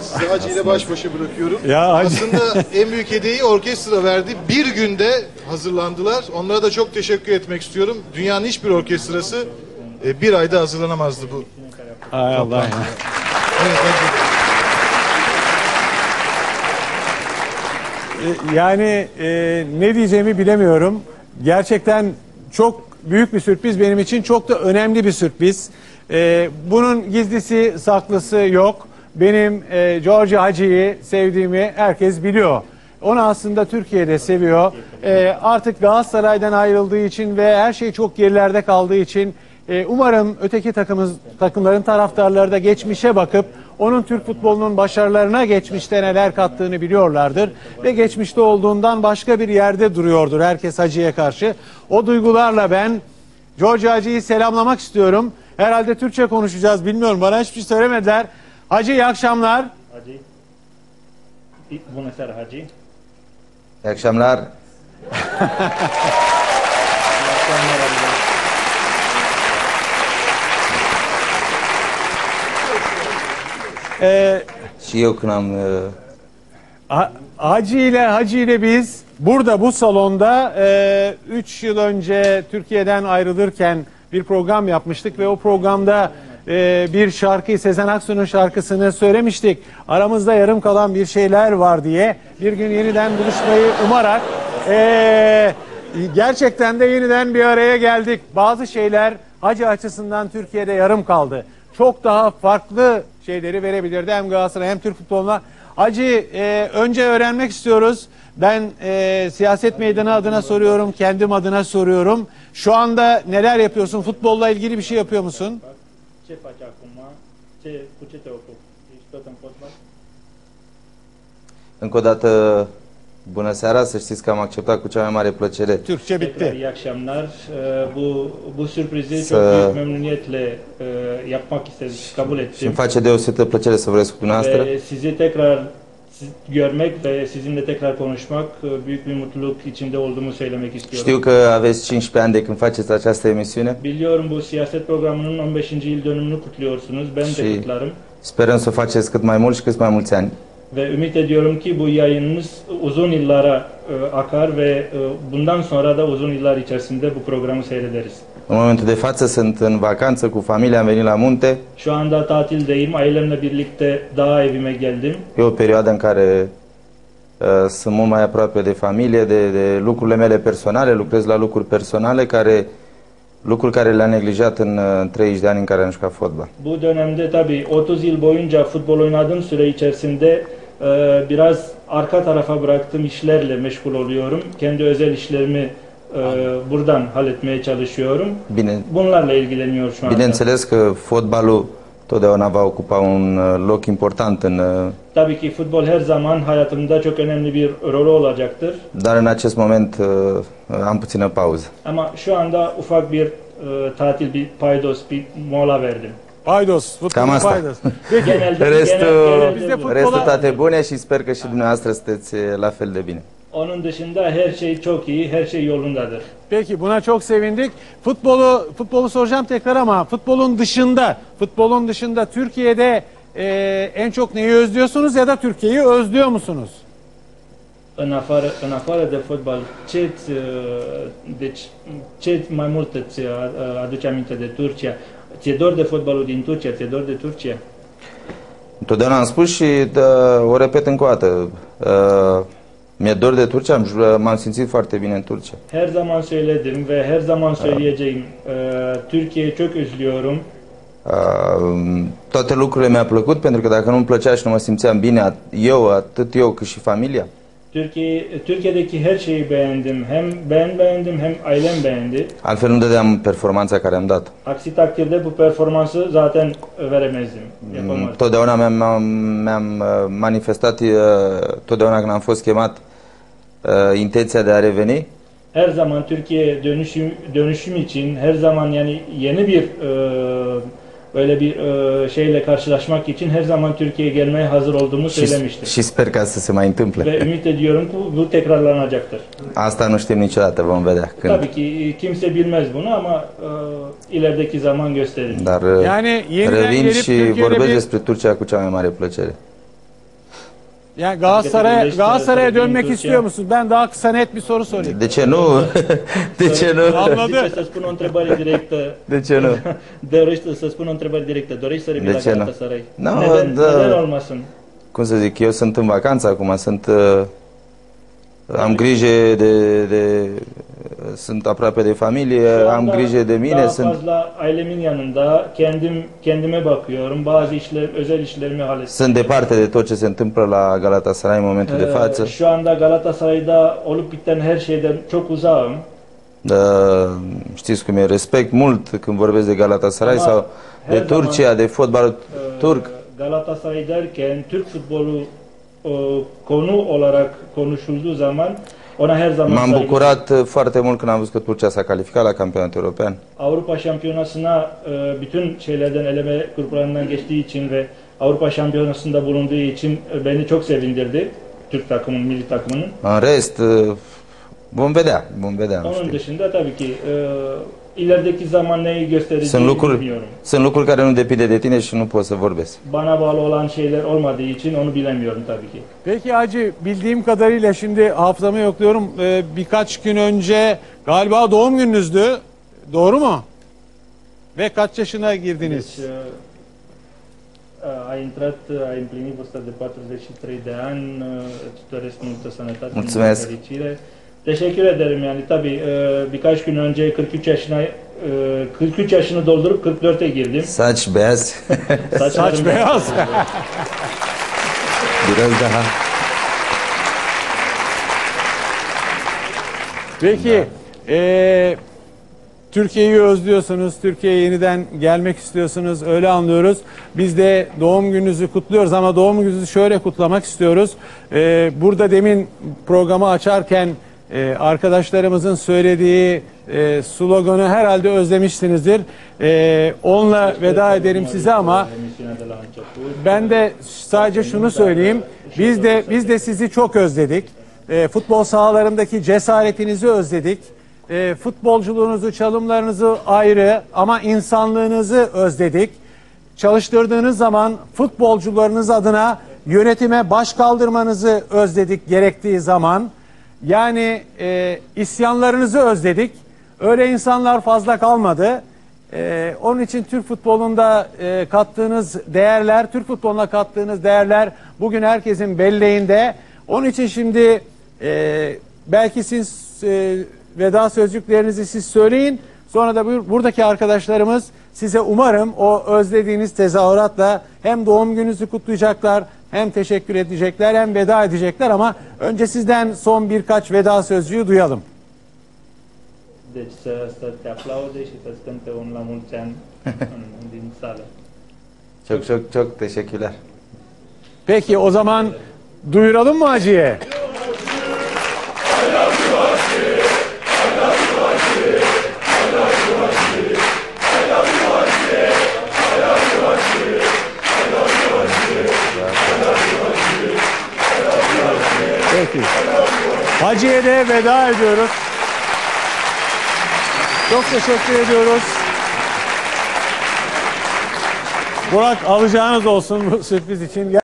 Sizi Hacı ile baş başa bırakıyorum. Ya Hacı- Aslında en büyük hediyeyi orkestra verdi. Bir günde hazırlandılar. Onlara da çok teşekkür etmek istiyorum. Dünyanın hiçbir orkestrası e, bir ayda hazırlanamazdı bu. Ay Allah ya. Evet, Hacı. E, Yani e, ne diyeceğimi bilemiyorum. Gerçekten çok büyük bir sürpriz benim için. Çok da önemli bir sürpriz. E, bunun gizlisi saklısı yok. Benim e, George Hacı'yı sevdiğimi herkes biliyor. Onu aslında Türkiye'de seviyor. E, artık Galatasaray'dan ayrıldığı için ve her şey çok gerilerde kaldığı için e, umarım öteki takımız, takımların taraftarları da geçmişe bakıp onun Türk futbolunun başarılarına geçmişte neler kattığını biliyorlardır. Ve geçmişte olduğundan başka bir yerde duruyordur herkes Hacı'ya karşı. O duygularla ben George Hacı'yı selamlamak istiyorum. Herhalde Türkçe konuşacağız bilmiyorum bana hiçbir şey söylemediler. Hacı iyi akşamlar. Hacı. Bună seara, Hacı. İyi akşamlar. Și eu am uh, Ha- Hacı ile Hacı ile biz burada bu salonda 3 yıl önce Türkiye'den ayrılırken bir program yapmıştık ve o programda e, bir şarkıyı Sezen Aksu'nun şarkısını söylemiştik. Aramızda yarım kalan bir şeyler var diye bir gün yeniden buluşmayı umarak e, gerçekten de yeniden bir araya geldik. Bazı şeyler Hacı açısından Türkiye'de yarım kaldı. Çok daha farklı şeyleri verebilirdi hem Galatasaray hem Türk futboluna. Hacı e, önce öğrenmek istiyoruz. Ben e, siyaset meydanı adına soruyorum, kendim adına soruyorum. Şu anda neler yapıyorsun? Futbolla ilgili bir şey yapıyor musun? Încă o dată bună seara, să știți că am acceptat cu cea mai mare plăcere Türkçe Tekrar bitti. iyi akşamlar. Ee, Bu, bu sürprizi Să- çok büyük memnuniyetle e, yapmak istedik, kabul și ettim. îmi face deosebită plăcere să vorbesc cu dumneavoastră. Ve sizi tekrar siz- görmek ve sizinle tekrar konuşmak e, büyük bir mutluluk içinde olduğumu söylemek Știu istiyorum. că aveți 15 ani de când faceți această emisiune. Biliyorum bu siyaset programının 15. yıl dönümünü kutluyorsunuz. Ben de Şey- kutlarım. Sperăm să o faceți cât mai mult și cât mai mulți ani. Ve ümit ediyorum ki bu yayınınız uzun yıllara e, akar ve e, bundan sonra da uzun yıllar içerisinde bu programı seyrederiz. În momentul de față sunt în vacanță cu familia, am venit la munte. Şu anda tatildeyim. Ailemle birlikte dağ evime geldim. E o perioadă în care uh, sunt mult mai aproape de familie, de, de lucrurile mele personale, lucrez la lucruri personale care lucruri care le-am neglijat în uh, 30 de ani în care am jucat fotbal. Bu dönemde tabii 30 yıl boyunca futbol oynadığım süre içerisinde e, biraz arka tarafa bıraktığım işlerle meşgul oluyorum. Kendi özel işlerimi e, buradan halletmeye çalışıyorum. Bine, Bunlarla ilgileniyor şu anda. bineînțeles că fotbalul totdeauna va ocupa un uh, loc important în uh, Tabii ki futbol her zaman hayatımda çok önemli bir rolü olacaktır. dar în acest moment uh, am puțină pauză. Ama şu anda ufak bir tatil, bir paydos, bir mola verdim. Paydos, futbol Cam asta. paydos. Peki, Genelde, Restul, genel- restul toate bune și sper că și dumneavoastră sunteți uh, la fel de bine. Onun dışında her şey çok iyi, her şey yolundadır. peki buna çok sevindik. Futbolu futbolu soracağım tekrar ama futbolun dışında, futbolun dışında Türkiye'de e, en çok neyi özlüyorsunuz ya da Türkiye'yi özlüyor musunuz? În afară, în afară de fotbal, ce uh, deci, ce mai mult îți uh, aduce aminte de Turcia? Ți-e dor de fotbalul din Turcia? Ți-e dor de Turcia? Întotdeauna am spus și dă, o repet încă o dată. Uh, mi-e dor de Turcia, am, ju- m-am simțit foarte bine în Turcia. Her zaman söyledim ve her zaman söyleyeceğim. Ee, Türkiye'yi çok üzülüyorum. Uh, toate lucrurile mi-a plăcut pentru că dacă nu-mi plăcea și nu mă simțeam bine at- eu, atât eu cât și familia, Türkiye, Türkiye'deki her şeyi beğendim. Hem ben beğendim hem ailem beğendi. altfel nu dădeam performanța care am dat. Aksi takdirde bu performansı zaten veremezdim. Yapamazdım. Totdeauna mi-am, mi-am, uh, manifestat, uh, totdeauna când am fost chemat, uh, intenția de a reveni Her zaman Türkiye dönüşüm dönüşüm için her zaman yani yeni bir e, öyle bir e, şeyle karşılaşmak için her zaman Türkiye'ye gelmeye hazır olduğumu söylemiştim. și sper ca să se mai întâmple. Ve ümit ediyorum ki bu tekrarlanacaktır. Asta nu știm niciodată, vom vedea când. Tabii ki kimse bilmez bunu ama e, ilerideki zaman gösterir. Dar uh, Yani yeniden revin gelip și vorbesc bir despre Turcia cu cea mai mare plăcere. Yani Galatasaray'a Birleşti- Galatasaray'a dönmek Türkiye. istiyor musunuz? Ben daha kısa net bir soru sorayım. De ce nu? De ce nu? Anladım. Zice să spun o întrebare directă. De ce nu? Dorești să spun o întrebare directă. Dorești să revii De la ce nu? Galatasaray? Nu, neden, da. neden olmasın? Cum să zic, eu sunt în vacanță acum, sunt... uh, Am grijă de, de... Sunt aproape de familie, Şu am anda grijă de mine, daha sunt... fazla ailemin yanında kendim kendime bakıyorum. Bazı işler, özel işlerimi hallediyorum. Sunt departe de tot ce se întâmplă la Galatasaray în momentul de Ee, față. Şu anda Galatasaray'da olup biten her şeyden çok uzağım. Uh, Știți cum e, respect mult când vorbesc de Galatasaray Ama sau de her zaman- Turcia, de fotbalul Ee, turc. Galatasaray derken Türk futbolu e, konu olarak konuşulduğu zaman ona her zaman M-am saygı- bucurat uh, foarte mult când am văzut că Turcia s-a calificat la campionatul european. Avrupa Şampiyonası'na e, bütün şeylerden eleme gruplarından geçtiği için ve Avrupa Şampiyonası'nda bulunduğu için e, beni çok sevindirdi. Türk takımın, milli takımının. În rest, uh, vom vedea, vom vedea. nu Onun dışında tabii ki ilerideki zaman neyi Sunt göstereceğini lucruri, bilmiyorum. sunt lucruri care nu depinde de tine și nu pot să vorbesc. Bana bağlı olan şeyler olmadığı için onu bilemiyorum tabii ki. Peki Hacı bildiğim kadarıyla şimdi hafızamı yokluyorum. Ee, birkaç gün önce galiba doğum gününüzdü. Doğru mu? Ve kaç yaşına girdiniz? Deci, uh, a intrat, a împlinit vârsta de 43 de ani, uh, îți doresc multă sănătate, Mulțumesc. multă fericire. Teşekkür ederim yani tabii uh, birkaç gün önce 43 yaşına uh, 43 yaşını doldurup 44'e girdim. Saci beyaz, Saç beyaz. biraz daha. Peki eee, Türkiye'yi özlüyorsunuz, Türkiye'ye yeniden gelmek istiyorsunuz öyle anlıyoruz. Biz de doğum gününüzü kutluyoruz ama doğum gününüzü şöyle kutlamak istiyoruz. Eee, burada demin programı açarken eee, arkadaşlarımızın söylediği eee, sloganı herhalde özlemişsinizdir. Eee, onunla veda edelim size ama ben de sadece şunu söyleyeyim. Biz de biz de sizi çok özledik. E, futbol sahalarındaki cesaretinizi özledik. E, futbolculuğunuzu, çalımlarınızı ayrı ama insanlığınızı özledik. Çalıştırdığınız zaman futbolcularınız adına yönetime baş kaldırmanızı özledik gerektiği zaman. Yani e, isyanlarınızı özledik. Öyle insanlar fazla kalmadı. Ee, onun için Türk futbolunda e, kattığınız değerler, Türk futboluna kattığınız değerler bugün herkesin belleğinde. Onun için şimdi e, belki siz e, veda sözcüklerinizi siz söyleyin. Sonra da buyur- buradaki arkadaşlarımız size umarım o özlediğiniz tezahüratla hem doğum gününüzü kutlayacaklar, hem teşekkür edecekler, hem veda edecekler ama önce sizden son birkaç veda sözcüğü duyalım. Deci să, să te aplaude și să-ți cânte un la mulți ani în, din sală. Çok çok çok teşekkürler. Peki o zaman duyuralım mı Hacı'ya? Peki. Hacı'ya de veda ediyoruz. Çok teşekkür ediyoruz. Burak alacağınız olsun bu sürpriz için.